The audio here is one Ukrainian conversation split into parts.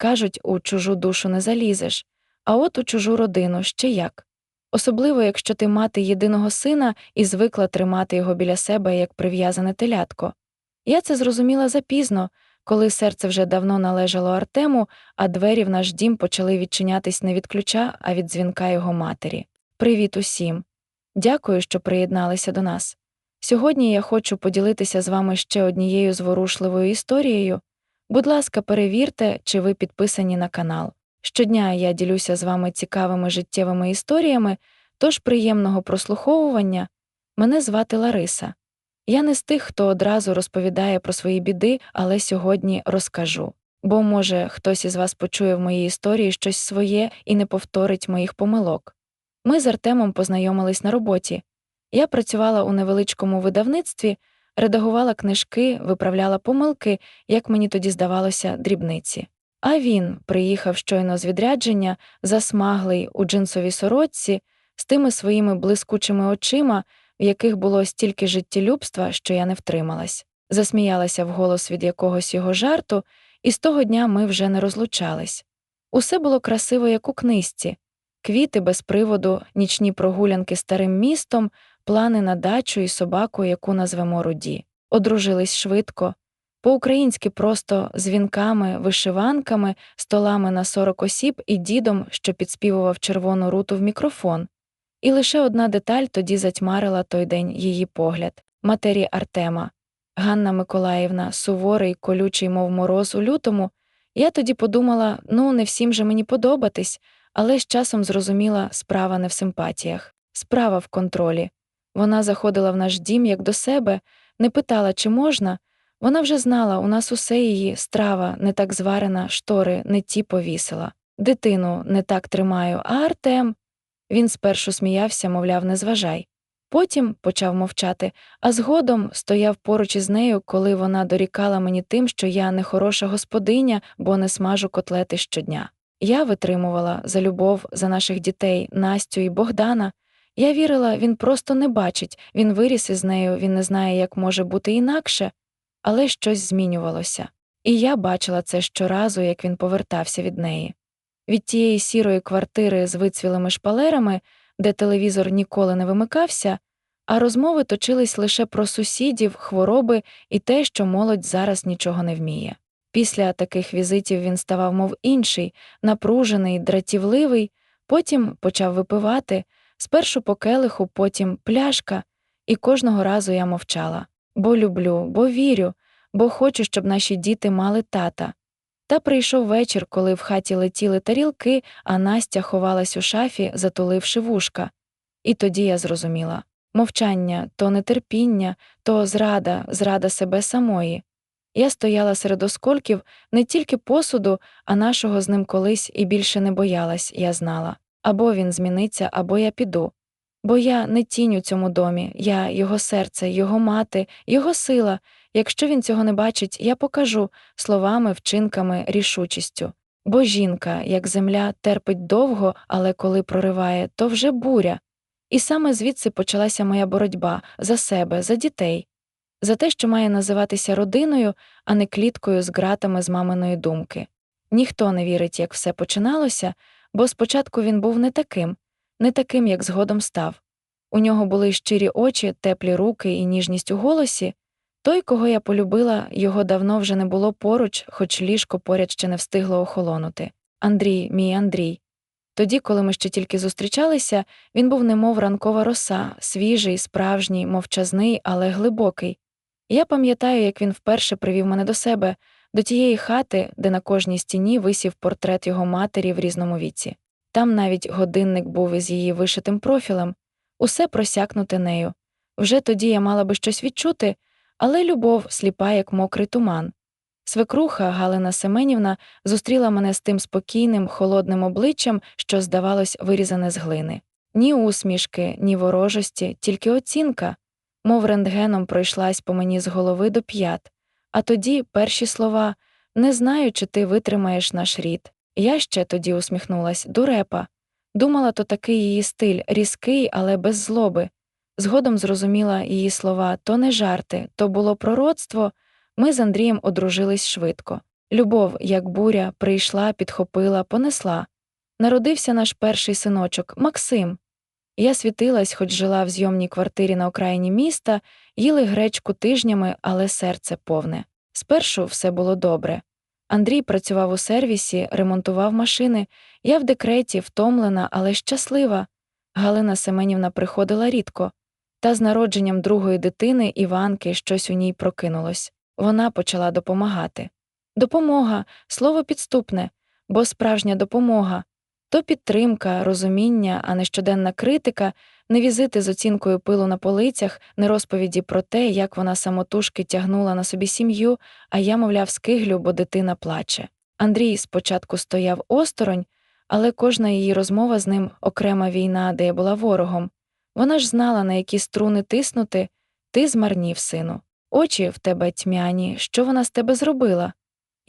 Кажуть, у чужу душу не залізеш, а от у чужу родину ще як. Особливо, якщо ти мати єдиного сина і звикла тримати його біля себе як прив'язане телятко. Я це зрозуміла запізно, коли серце вже давно належало Артему, а двері в наш дім почали відчинятись не від ключа, а від дзвінка його матері. Привіт усім! Дякую, що приєдналися до нас. Сьогодні я хочу поділитися з вами ще однією зворушливою історією. Будь ласка, перевірте, чи ви підписані на канал. Щодня я ділюся з вами цікавими життєвими історіями, тож приємного прослуховування. Мене звати Лариса. Я не з тих, хто одразу розповідає про свої біди, але сьогодні розкажу. Бо, може, хтось із вас почує в моїй історії щось своє і не повторить моїх помилок. Ми з Артемом познайомились на роботі. Я працювала у невеличкому видавництві, редагувала книжки, виправляла помилки, як мені тоді здавалося, дрібниці. А він приїхав щойно з відрядження, засмаглий у джинсовій сорочці, з тими своїми блискучими очима, в яких було стільки життєлюбства, що я не втрималась. Засміялася вголос від якогось його жарту, і з того дня ми вже не розлучались. Усе було красиво, як у книжці квіти без приводу, нічні прогулянки старим містом, плани на дачу і собаку, яку назвемо Руді. Одружились швидко, по-українськи просто з вінками, вишиванками, столами на 40 осіб і дідом, що підспівував червону руту в мікрофон. І лише одна деталь тоді затьмарила той день її погляд матері Артема. Ганна Миколаївна, суворий, колючий, мов мороз у лютому. Я тоді подумала ну, не всім же мені подобатись, але з часом зрозуміла справа не в симпатіях, справа в контролі. Вона заходила в наш дім як до себе, не питала, чи можна. Вона вже знала, у нас усе її страва не так зварена, штори не ті повісила. Дитину не так тримаю, а Артем. Він спершу сміявся, мовляв, не зважай. Потім почав мовчати, а згодом стояв поруч із нею, коли вона дорікала мені тим, що я не хороша господиня, бо не смажу котлети щодня. Я витримувала за любов за наших дітей, Настю і Богдана. Я вірила, він просто не бачить, він виріс із нею, він не знає, як може бути інакше, але щось змінювалося. І я бачила це щоразу, як він повертався від неї. Від тієї сірої квартири з вицвілими шпалерами, де телевізор ніколи не вимикався, а розмови точились лише про сусідів, хвороби і те, що молодь зараз нічого не вміє. Після таких візитів він ставав, мов інший, напружений, дратівливий, потім почав випивати, спершу по келиху, потім пляшка, і кожного разу я мовчала бо люблю, бо вірю, бо хочу, щоб наші діти мали тата. Та прийшов вечір, коли в хаті летіли тарілки, а Настя ховалась у шафі, затуливши вушка. І тоді я зрозуміла мовчання то нетерпіння, то зрада, зрада себе самої. Я стояла серед осколків не тільки посуду, а нашого з ним колись і більше не боялась, я знала. Або він зміниться, або я піду. Бо я не тінь у цьому домі, я його серце, його мати, його сила. Якщо він цього не бачить, я покажу словами, вчинками, рішучістю. Бо жінка, як земля, терпить довго, але коли прориває, то вже буря. І саме звідси почалася моя боротьба за себе, за дітей, за те, що має називатися родиною, а не кліткою з ґратами з маминої думки. Ніхто не вірить, як все починалося, бо спочатку він був не таким не таким, як згодом став. У нього були щирі очі, теплі руки і ніжність у голосі. Той, кого я полюбила, його давно вже не було поруч, хоч ліжко поряд ще не встигло охолонути. Андрій, мій Андрій. Тоді, коли ми ще тільки зустрічалися, він був немов ранкова роса, свіжий, справжній, мовчазний, але глибокий. Я пам'ятаю, як він вперше привів мене до себе, до тієї хати, де на кожній стіні висів портрет його матері в різному віці. Там навіть годинник був із її вишитим профілем, усе просякнуте нею. Вже тоді я мала би щось відчути, але любов сліпа, як мокрий туман. Свекруха Галина Семенівна зустріла мене з тим спокійним, холодним обличчям, що, здавалось, вирізане з глини. Ні усмішки, ні ворожості, тільки оцінка, мов рентгеном пройшлась по мені з голови до п'ят, а тоді перші слова не знаю, чи ти витримаєш наш рід. Я ще тоді усміхнулась дурепа. Думала, то такий її стиль, різкий, але без злоби. Згодом зрозуміла її слова то не жарти, то було пророцтво. Ми з Андрієм одружились швидко. Любов, як буря, прийшла, підхопила, понесла. Народився наш перший синочок Максим. Я світилась, хоч жила в зйомній квартирі на окраїні міста, їли гречку тижнями, але серце повне. Спершу все було добре. Андрій працював у сервісі, ремонтував машини. Я в декреті, втомлена, але щаслива. Галина Семенівна приходила рідко. Та з народженням другої дитини Іванки щось у ній прокинулось. Вона почала допомагати. Допомога слово підступне, бо справжня допомога то підтримка, розуміння, а не щоденна критика, не візити з оцінкою пилу на полицях, не розповіді про те, як вона самотужки тягнула на собі сім'ю, а я, мовляв, скиглю, бо дитина плаче. Андрій спочатку стояв осторонь, але кожна її розмова з ним окрема війна, де я була ворогом. Вона ж знала, на які струни тиснути, ти змарнів, сину. Очі в тебе тьмяні, що вона з тебе зробила?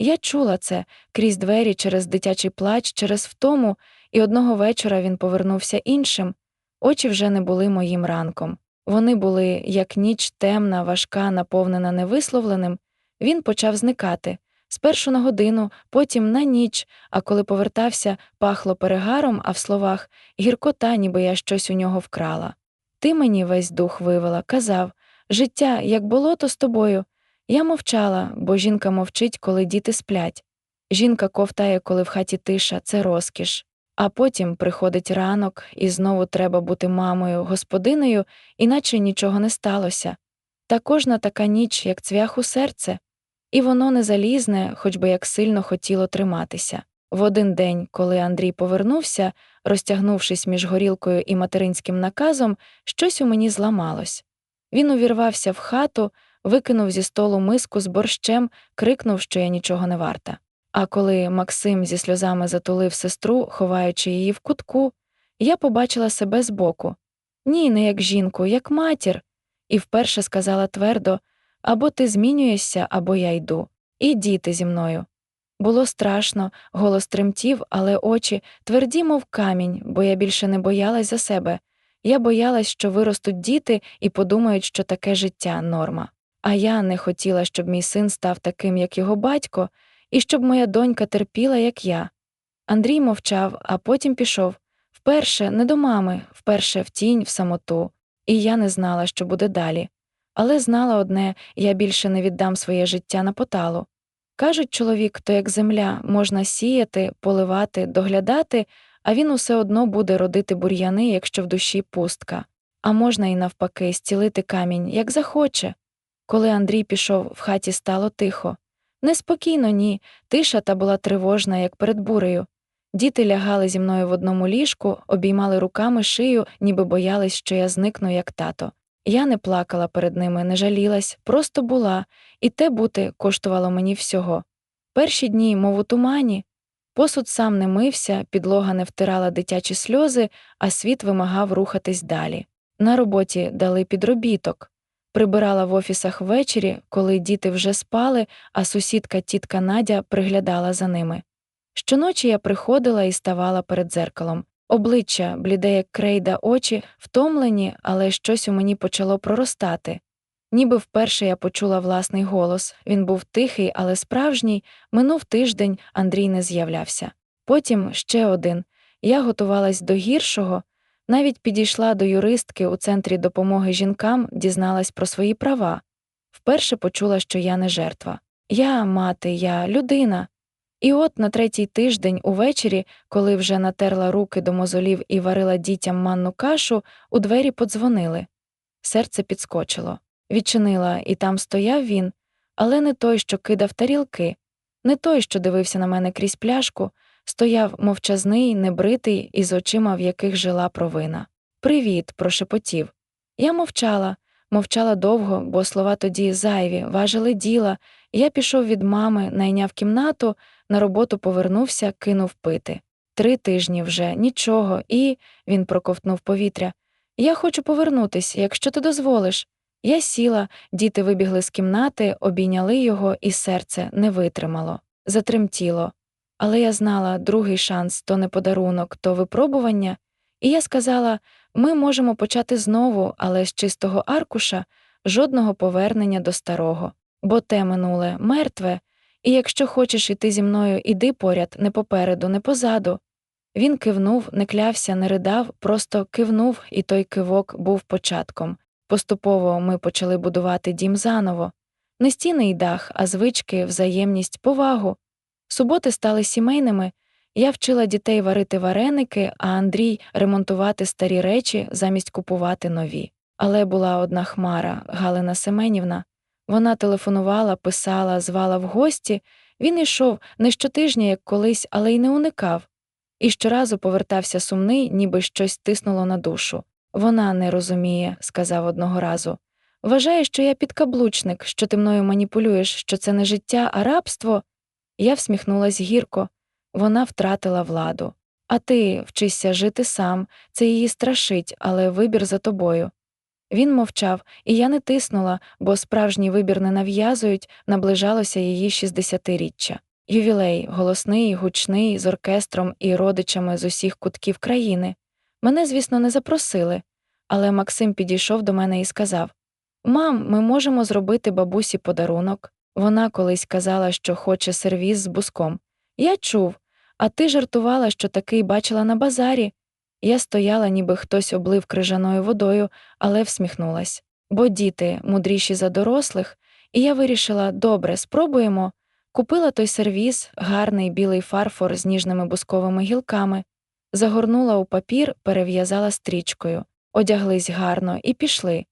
Я чула це крізь двері через дитячий плач, через втому, і одного вечора він повернувся іншим. Очі вже не були моїм ранком. Вони були, як ніч темна, важка, наповнена невисловленим. Він почав зникати спершу на годину, потім на ніч, а коли повертався, пахло перегаром, а в словах гіркота, ніби я щось у нього вкрала. Ти мені весь дух вивела, казав життя, як болото з тобою. Я мовчала, бо жінка мовчить, коли діти сплять. Жінка ковтає, коли в хаті тиша, це розкіш. А потім приходить ранок, і знову треба бути мамою, господинею, іначе нічого не сталося. Та кожна така ніч, як цвях у серце, і воно не залізне, хоч би як сильно хотіло триматися. В один день, коли Андрій повернувся, розтягнувшись між горілкою і материнським наказом, щось у мені зламалось. Він увірвався в хату, викинув зі столу миску з борщем, крикнув, що я нічого не варта. А коли Максим зі сльозами затулив сестру, ховаючи її в кутку, я побачила себе збоку. Ні, не як жінку, як матір, і вперше сказала твердо або ти змінюєшся, або я йду. І діти зі мною. Було страшно, голос тремтів, але очі тверді, мов камінь, бо я більше не боялась за себе. Я боялась, що виростуть діти і подумають, що таке життя норма. А я не хотіла, щоб мій син став таким, як його батько, і щоб моя донька терпіла, як я. Андрій мовчав, а потім пішов вперше не до мами, вперше в тінь, в самоту, і я не знала, що буде далі. Але знала одне я більше не віддам своє життя на поталу. Кажуть, чоловік, то як земля, можна сіяти, поливати, доглядати, а він усе одно буде родити бур'яни, якщо в душі пустка. А можна і навпаки зцілити камінь, як захоче. Коли Андрій пішов, в хаті стало тихо. Неспокійно, ні, тиша та була тривожна, як перед бурею. Діти лягали зі мною в одному ліжку, обіймали руками шию, ніби боялись, що я зникну, як тато. Я не плакала перед ними, не жалілась, просто була, і те бути коштувало мені всього. Перші дні, мов у тумані, посуд сам не мився, підлога не втирала дитячі сльози, а світ вимагав рухатись далі. На роботі дали підробіток. Прибирала в офісах ввечері, коли діти вже спали, а сусідка тітка Надя приглядала за ними. Щоночі я приходила і ставала перед дзеркалом. Обличчя, бліде, як крейда, очі, втомлені, але щось у мені почало проростати. Ніби вперше я почула власний голос. Він був тихий, але справжній. Минув тиждень, Андрій не з'являвся. Потім ще один. Я готувалась до гіршого, навіть підійшла до юристки у центрі допомоги жінкам, дізналась про свої права. Вперше почула, що я не жертва. Я мати, я людина. І от на третій тиждень увечері, коли вже натерла руки до мозолів і варила дітям манну кашу, у двері подзвонили. Серце підскочило. Відчинила, і там стояв він, але не той, що кидав тарілки, не той, що дивився на мене крізь пляшку, стояв мовчазний, небритий, із очима, в яких жила провина. Привіт, прошепотів. Я мовчала, мовчала довго, бо слова тоді зайві, важили діла. Я пішов від мами, найняв кімнату, на роботу повернувся, кинув пити. Три тижні вже, нічого, і. він проковтнув повітря. Я хочу повернутись, якщо ти дозволиш. Я сіла, діти вибігли з кімнати, обійняли його, і серце не витримало, затремтіло. Але я знала, другий шанс то не подарунок, то випробування, і я сказала ми можемо почати знову, але з чистого аркуша жодного повернення до старого, бо те минуле мертве, І якщо хочеш іти зі мною, іди поряд, не попереду, не позаду. Він кивнув, не клявся, не ридав, просто кивнув, і той кивок був початком. Поступово ми почали будувати дім заново. Не стіни й дах, а звички, взаємність, повагу. Суботи стали сімейними. Я вчила дітей варити вареники, а Андрій ремонтувати старі речі замість купувати нові. Але була одна хмара, Галина Семенівна. Вона телефонувала, писала, звала в гості. Він йшов не щотижня, як колись, але й не уникав. І щоразу повертався сумний, ніби щось тиснуло на душу. Вона не розуміє, сказав одного разу. Вважає, що я підкаблучник, що ти мною маніпулюєш, що це не життя, а рабство. Я всміхнулась гірко. Вона втратила владу. А ти вчишся жити сам, це її страшить, але вибір за тобою. Він мовчав, і я не тиснула, бо справжній вибір не нав'язують, наближалося її шістдесятиріччя. Ювілей, голосний, гучний, з оркестром і родичами з усіх кутків країни. Мене, звісно, не запросили, але Максим підійшов до мене і сказав Мам, ми можемо зробити бабусі подарунок. Вона колись казала, що хоче сервіз з буском. Я чув, а ти жартувала, що такий бачила на базарі. Я стояла, ніби хтось облив крижаною водою, але всміхнулась. Бо діти мудріші за дорослих, і я вирішила добре, спробуємо. Купила той сервіз, гарний білий фарфор з ніжними бусковими гілками, загорнула у папір, перев'язала стрічкою, одяглись гарно і пішли.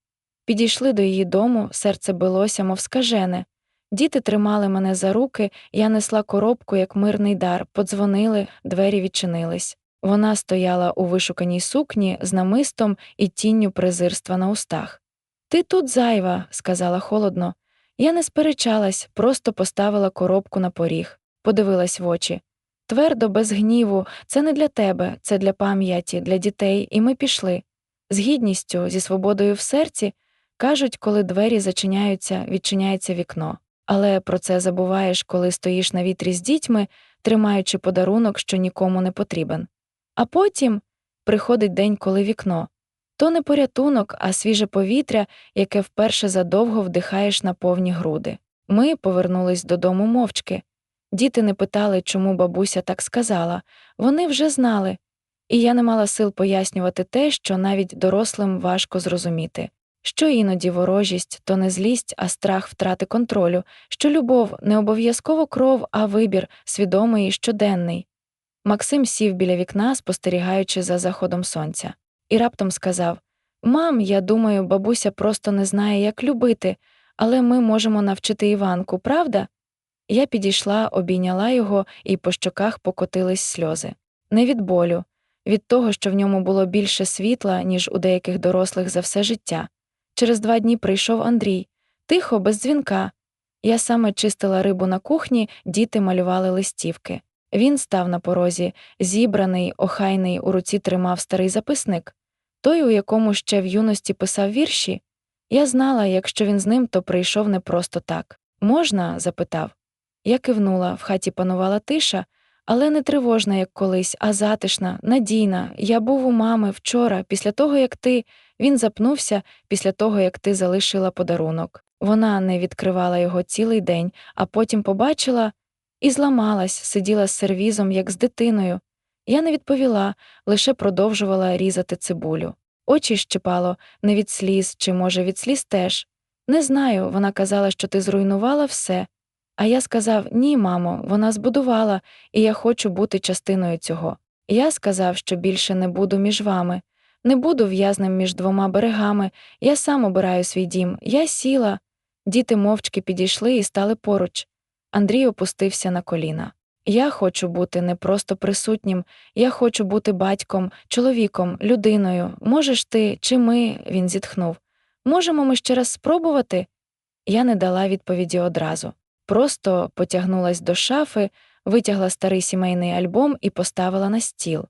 Підійшли до її дому, серце билося, мов скажене. Діти тримали мене за руки, я несла коробку, як мирний дар, подзвонили, двері відчинились. Вона стояла у вишуканій сукні з намистом і тінню презирства на устах. Ти тут зайва, сказала холодно. Я не сперечалась, просто поставила коробку на поріг, подивилась в очі. Твердо, без гніву, це не для тебе, це для пам'яті, для дітей, і ми пішли. З гідністю, зі свободою в серці, кажуть, коли двері зачиняються, відчиняється вікно. Але про це забуваєш, коли стоїш на вітрі з дітьми, тримаючи подарунок, що нікому не потрібен. А потім приходить день, коли вікно. То не порятунок, а свіже повітря, яке вперше задовго вдихаєш на повні груди. Ми повернулись додому мовчки. Діти не питали, чому бабуся так сказала, вони вже знали, і я не мала сил пояснювати те, що навіть дорослим важко зрозуміти, що іноді ворожість то не злість, а страх втрати контролю, що любов не обов'язково кров, а вибір, свідомий і щоденний. Максим сів біля вікна, спостерігаючи за заходом сонця, і раптом сказав Мам, я думаю, бабуся просто не знає, як любити, але ми можемо навчити Іванку, правда? Я підійшла, обійняла його, і по щоках покотились сльози. Не від болю, від того, що в ньому було більше світла, ніж у деяких дорослих за все життя. Через два дні прийшов Андрій, тихо, без дзвінка. Я саме чистила рибу на кухні, діти малювали листівки. Він став на порозі, зібраний, охайний, у руці тримав старий записник, той, у якому ще в юності писав вірші. Я знала, якщо він з ним, то прийшов не просто так. Можна? запитав. Я кивнула, в хаті панувала тиша, але не тривожна, як колись, а затишна, надійна. Я був у мами вчора, після того, як ти. Він запнувся після того, як ти залишила подарунок. Вона не відкривала його цілий день, а потім побачила і зламалась, сиділа з сервізом, як з дитиною. Я не відповіла, лише продовжувала різати цибулю. Очі щипало не від сліз, чи, може, від сліз теж. Не знаю, вона казала, що ти зруйнувала все. А я сказав ні, мамо, вона збудувала, і я хочу бути частиною цього. Я сказав, що більше не буду між вами, не буду в'язним між двома берегами, я сам обираю свій дім, я сіла. Діти мовчки підійшли і стали поруч. Андрій опустився на коліна. Я хочу бути не просто присутнім, я хочу бути батьком, чоловіком, людиною. Можеш ти чи ми, він зітхнув. Можемо ми ще раз спробувати? Я не дала відповіді одразу. Просто потягнулась до шафи, витягла старий сімейний альбом і поставила на стіл.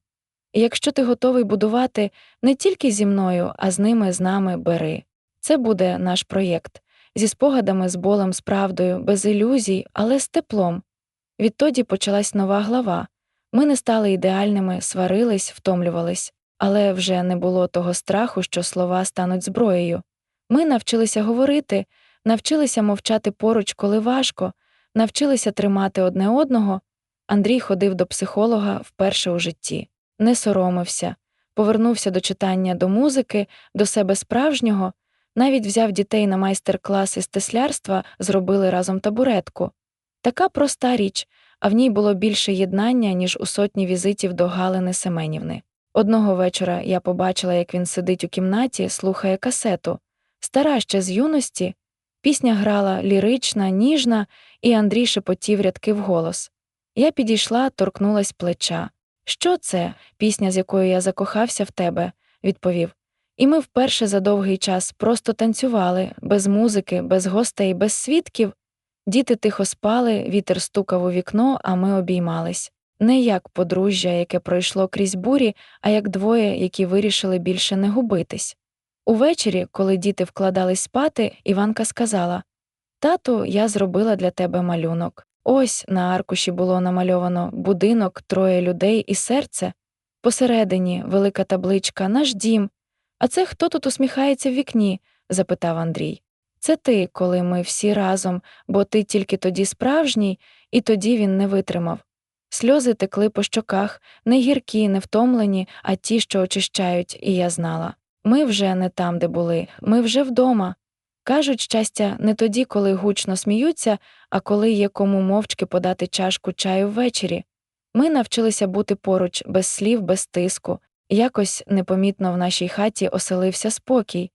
Якщо ти готовий будувати не тільки зі мною, а з ними, з нами бери. Це буде наш проєкт зі спогадами, з болем, з правдою, без ілюзій, але з теплом. Відтоді почалась нова глава. Ми не стали ідеальними, сварились, втомлювались, але вже не було того страху, що слова стануть зброєю. Ми навчилися говорити, навчилися мовчати поруч, коли важко, навчилися тримати одне одного. Андрій ходив до психолога вперше у житті, не соромився, повернувся до читання до музики, до себе справжнього, навіть взяв дітей на майстер-клас із теслярства, зробили разом табуретку. Така проста річ, а в ній було більше єднання, ніж у сотні візитів до Галини Семенівни. Одного вечора я побачила, як він сидить у кімнаті, слухає касету. Стара ще з юності. Пісня грала лірична, ніжна, і Андрій шепотів рядки вголос. Я підійшла, торкнулась плеча. Що це? Пісня, з якою я закохався в тебе, відповів. І ми вперше за довгий час просто танцювали, без музики, без гостей, без свідків. Діти тихо спали, вітер стукав у вікно, а ми обіймались. Не як подружжя, яке пройшло крізь бурі, а як двоє, які вирішили більше не губитись. Увечері, коли діти вкладались спати, Іванка сказала Тату, я зробила для тебе малюнок. Ось на аркуші було намальовано будинок, троє людей і серце. Посередині велика табличка Наш дім. А це хто тут усміхається в вікні? запитав Андрій. Це ти, коли ми всі разом, бо ти тільки тоді справжній, і тоді він не витримав. Сльози текли по щоках, не гіркі, не втомлені, а ті, що очищають, і я знала. Ми вже не там, де були, ми вже вдома. Кажуть, щастя, не тоді, коли гучно сміються, а коли є кому мовчки подати чашку чаю ввечері. Ми навчилися бути поруч, без слів, без тиску. Якось непомітно в нашій хаті оселився спокій.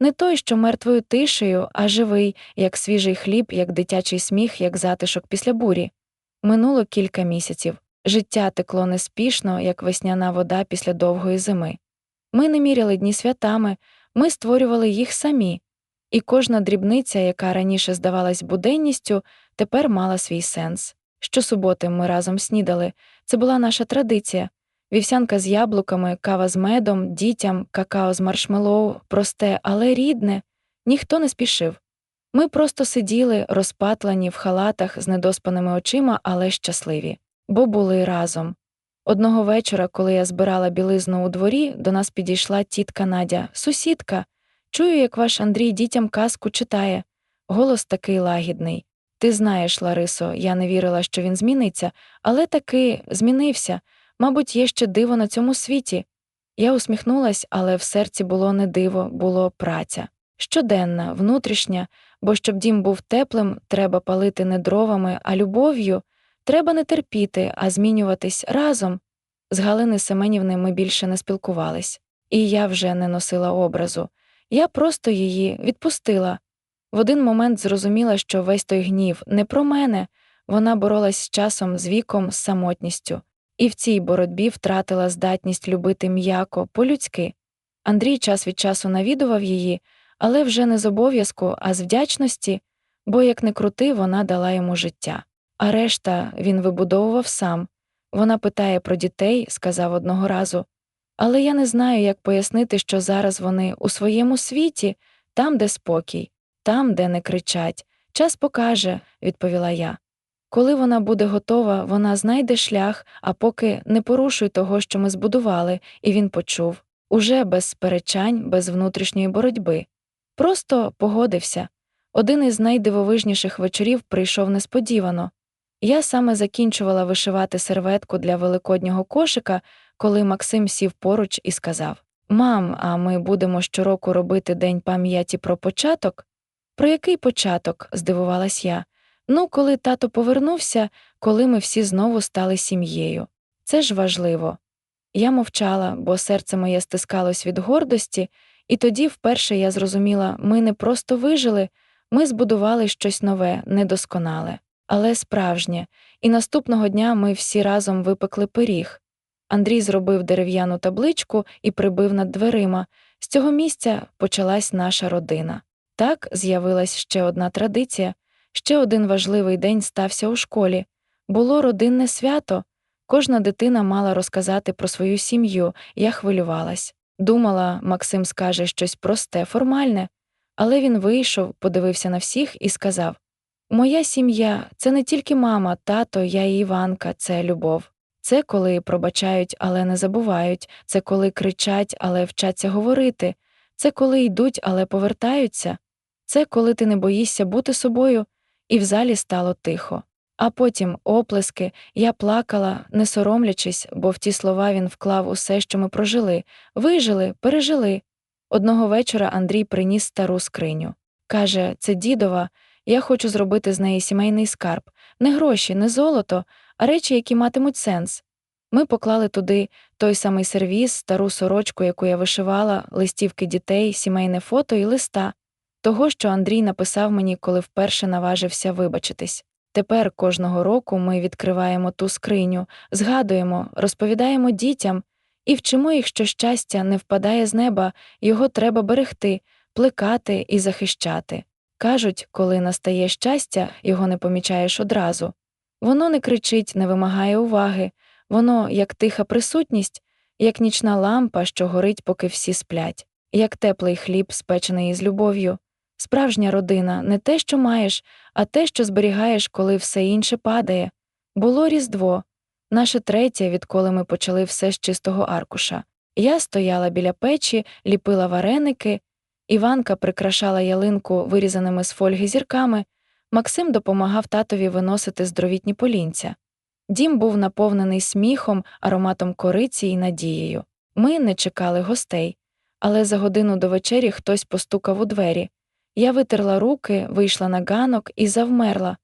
Не той, що мертвою тишею, а живий, як свіжий хліб, як дитячий сміх, як затишок після бурі. Минуло кілька місяців. Життя текло неспішно, як весняна вода після довгої зими. Ми не міряли дні святами, ми створювали їх самі, і кожна дрібниця, яка раніше здавалась буденністю, тепер мала свій сенс. Щосуботи ми разом снідали, це була наша традиція. Вівсянка з яблуками, кава з медом, дітям, какао з маршмеллоу, просте, але рідне, ніхто не спішив. Ми просто сиділи, розпатлані в халатах з недоспаними очима, але щасливі, бо були разом. Одного вечора, коли я збирала білизну у дворі, до нас підійшла тітка Надя, сусідка. Чую, як ваш Андрій дітям казку читає. Голос такий лагідний. Ти знаєш, Ларисо, я не вірила, що він зміниться, але таки змінився. Мабуть, є ще диво на цьому світі. Я усміхнулась, але в серці було не диво, було праця. Щоденна, внутрішня, бо щоб дім був теплим, треба палити не дровами, а любов'ю, треба не терпіти, а змінюватись разом. З Галини Семенівни ми більше не спілкувались, і я вже не носила образу. Я просто її відпустила. В один момент зрозуміла, що весь той гнів не про мене, вона боролась з часом, з віком, з самотністю, і в цій боротьбі втратила здатність любити м'яко, по-людськи. Андрій час від часу навідував її, але вже не з обов'язку, а з вдячності, бо, як не крути, вона дала йому життя. А решта він вибудовував сам. Вона питає про дітей, сказав одного разу. Але я не знаю, як пояснити, що зараз вони у своєму світі, там, де спокій, там, де не кричать. Час покаже, відповіла я. Коли вона буде готова, вона знайде шлях, а поки не порушуй того, що ми збудували, і він почув уже без сперечань, без внутрішньої боротьби. Просто погодився. Один із найдивовижніших вечорів прийшов несподівано. Я саме закінчувала вишивати серветку для великоднього кошика, коли Максим сів поруч і сказав Мам, а ми будемо щороку робити День пам'яті про початок? Про який початок? здивувалась я. Ну, коли тато повернувся, коли ми всі знову стали сім'єю. Це ж важливо. Я мовчала, бо серце моє стискалось від гордості, і тоді вперше я зрозуміла, ми не просто вижили, ми збудували щось нове, недосконале, але справжнє, і наступного дня ми всі разом випекли пиріг. Андрій зробив дерев'яну табличку і прибив над дверима. З цього місця почалась наша родина. Так з'явилась ще одна традиція, ще один важливий день стався у школі. Було родинне свято. Кожна дитина мала розказати про свою сім'ю, я хвилювалась. Думала, Максим скаже щось просте, формальне, але він вийшов, подивився на всіх і сказав Моя сім'я це не тільки мама, тато, я і Іванка, це любов. Це коли пробачають, але не забувають, це коли кричать, але вчаться говорити, це коли йдуть, але повертаються, це коли ти не боїшся бути собою, і в залі стало тихо. А потім оплески, я плакала, не соромлячись, бо в ті слова він вклав усе, що ми прожили, вижили, пережили. Одного вечора Андрій приніс стару скриню. Каже, це дідова, я хочу зробити з неї сімейний скарб, не гроші, не золото, а речі, які матимуть сенс. Ми поклали туди той самий сервіз, стару сорочку, яку я вишивала, листівки дітей, сімейне фото і листа, того, що Андрій написав мені, коли вперше наважився вибачитись. Тепер кожного року ми відкриваємо ту скриню, згадуємо, розповідаємо дітям і вчимо їх, що щастя не впадає з неба, його треба берегти, плекати і захищати. Кажуть, коли настає щастя, його не помічаєш одразу. Воно не кричить, не вимагає уваги, воно як тиха присутність, як нічна лампа, що горить, поки всі сплять, як теплий хліб, спечений із любов'ю. Справжня родина не те, що маєш, а те, що зберігаєш, коли все інше падає. Було Різдво, наше третє, відколи ми почали все з чистого аркуша. Я стояла біля печі, ліпила вареники, Іванка прикрашала ялинку вирізаними з фольги зірками, Максим допомагав татові виносити здоровітні полінця. Дім був наповнений сміхом, ароматом кориці і надією. Ми не чекали гостей, але за годину до вечері хтось постукав у двері. Я витерла руки, вийшла на ганок і завмерла.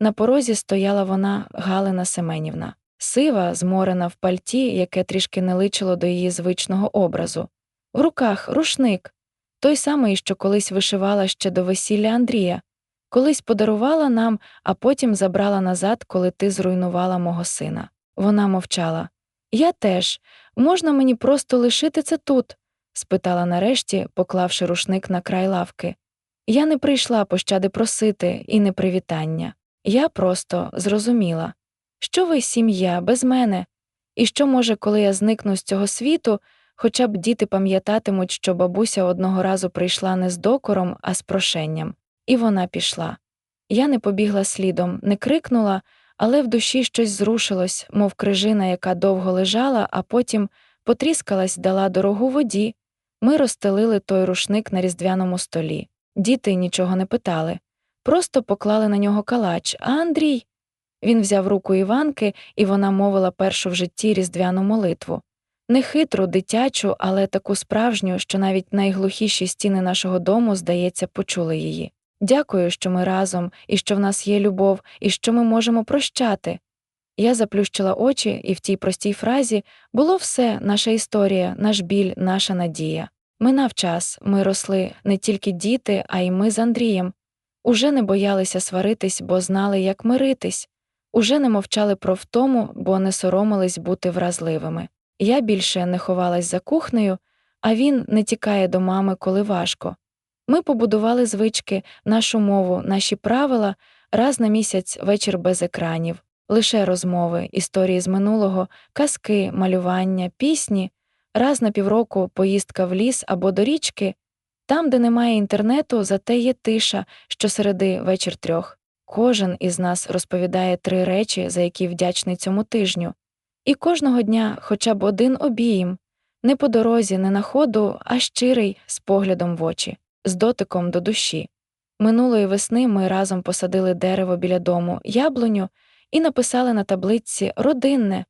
На порозі стояла вона Галина Семенівна, сива, зморена в пальті, яке трішки не личило до її звичного образу. В руках рушник, той самий, що колись вишивала ще до весілля Андрія, колись подарувала нам, а потім забрала назад, коли ти зруйнувала мого сина. Вона мовчала. Я теж. Можна мені просто лишити це тут? спитала нарешті, поклавши рушник на край лавки. Я не прийшла пощади просити і не привітання. Я просто зрозуміла, що ви сім'я без мене, і що, може, коли я зникну з цього світу, хоча б діти пам'ятатимуть, що бабуся одного разу прийшла не з докором, а з прошенням. І вона пішла. Я не побігла слідом, не крикнула, але в душі щось зрушилось, мов крижина, яка довго лежала, а потім потріскалась, дала дорогу воді. Ми розстелили той рушник на різдвяному столі. Діти нічого не питали, просто поклали на нього калач, а Андрій. Він взяв руку Іванки, і вона мовила першу в житті різдвяну молитву. Не хитру, дитячу, але таку справжню, що навіть найглухіші стіни нашого дому, здається, почули її. Дякую, що ми разом, і що в нас є любов, і що ми можемо прощати. Я заплющила очі, і в тій простій фразі було все наша історія, наш біль, наша надія. Минав час, ми росли не тільки діти, а й ми з Андрієм. Уже не боялися сваритись, бо знали, як миритись, уже не мовчали про втому, бо не соромились бути вразливими. Я більше не ховалась за кухнею, а він не тікає до мами, коли важко. Ми побудували звички, нашу мову, наші правила раз на місяць вечір без екранів, лише розмови, історії з минулого, казки, малювання, пісні, раз на півроку поїздка в ліс або до річки. Там, де немає інтернету, зате є тиша, щосереди вечір трьох. Кожен із нас розповідає три речі, за які вдячний цьому тижню. І кожного дня хоча б один обійм, не по дорозі, не на ходу, а щирий, з поглядом в очі, з дотиком до душі. Минулої весни ми разом посадили дерево біля дому, яблуню і написали на табличці родинне,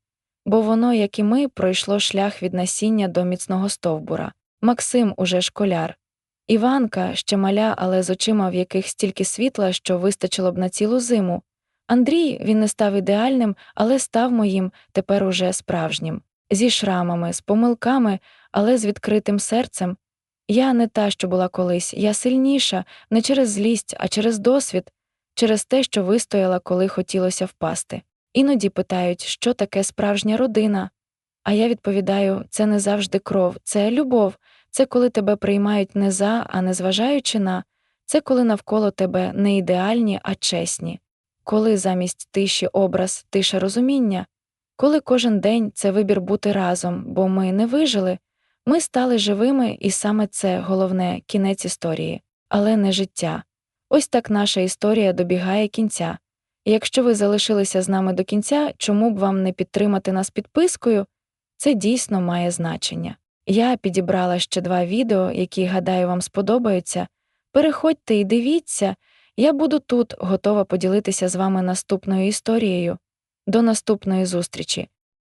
бо воно, як і ми, пройшло шлях від насіння до міцного стовбура. Максим уже школяр. Іванка ще маля, але з очима, в яких стільки світла, що вистачило б на цілу зиму. Андрій він не став ідеальним, але став моїм тепер уже справжнім, зі шрамами, з помилками, але з відкритим серцем. Я не та, що була колись, я сильніша, не через злість, а через досвід, через те, що вистояла, коли хотілося впасти. Іноді питають, що таке справжня родина. А я відповідаю, це не завжди кров, це любов, це коли тебе приймають не за, а не зважаючи на, це коли навколо тебе не ідеальні, а чесні коли замість тиші образ, тиша розуміння, коли кожен день це вибір бути разом, бо ми не вижили, ми стали живими, і саме це головне кінець історії, але не життя. Ось так наша історія добігає кінця. Якщо ви залишилися з нами до кінця, чому б вам не підтримати нас підпискою, це дійсно має значення. Я підібрала ще два відео, які, гадаю, вам сподобаються. Переходьте і дивіться, Я буду тут, готова поділитися з вами наступною історією. До наступної зустрічі.